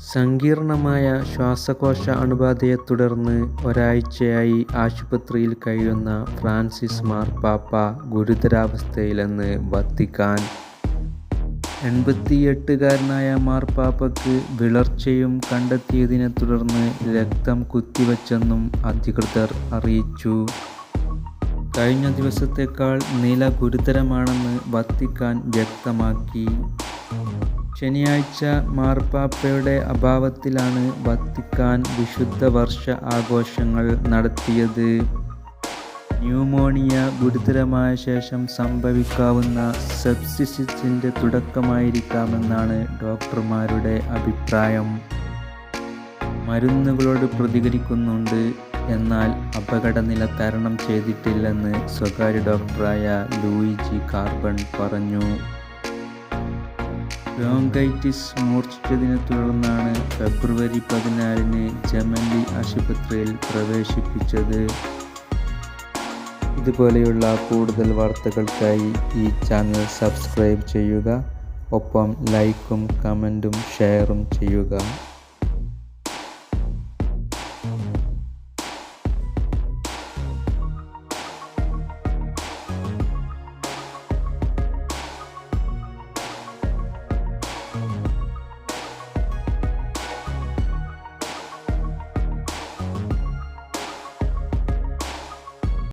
സങ്കീർണമായ ശ്വാസകോശ അണുബാധയെ തുടർന്ന് ഒരാഴ്ചയായി ആശുപത്രിയിൽ കഴിയുന്ന ഫ്രാൻസിസ് മാർപ്പാപ്പ ഗുരുതരാവസ്ഥയിലെന്ന് വത്തിക്കാൻ. എൺപത്തിയെട്ടുകാരനായ മാർപ്പാപ്പയ്ക്ക് വിളർച്ചയും കണ്ടെത്തിയതിനെ തുടർന്ന് രക്തം കുത്തിവച്ചെന്നും അധികൃതർ അറിയിച്ചു. കഴിഞ്ഞ ദിവസത്തേക്കാൾ നില ഗുരുതരമാണെന്ന് വത്തിക്കാൻ വ്യക്തമാക്കി. ശനിയാഴ്ച മാർപ്പാപ്പയുടെ അഭാവത്തിലാണ് വത്തിക്കാൻ വിശുദ്ധ വർഷ ആഘോഷങ്ങൾ നടത്തിയത്. ന്യൂമോണിയ ഗുരുതരമായ ശേഷം സംഭവിക്കാവുന്ന സെപ്സിസിന്റെ തുടക്കമായിരിക്കാമെന്നാണ് ഡോക്ടർമാരുടെ അഭിപ്രായം. മരുന്നുകളോട് പ്രതികരിക്കുന്നുണ്ട് എന്നാൽ അപകടനില തരണം ചെയ്തിട്ടില്ലെന്ന് സ്വകാര്യ ഡോക്ടറായ ലൂയിജി കാർബൺ പറഞ്ഞു. ബ്രോങ്കൈറ്റിസ് മൂർച്ഛിച്ചതിനെ തുടർന്നാണ് ഫെബ്രുവരി പതിനാലിന് ജമന്തി ആശുപത്രിയിൽ പ്രവേശിപ്പിച്ചത്. ഇതുപോലെയുള്ള കൂടുതൽ വാർത്തകൾക്കായി ഈ ചാനൽ സബ്സ്ക്രൈബ് ചെയ്യുക. ഒപ്പം ലൈക്കും കമന്റും ഷെയറും ചെയ്യുക.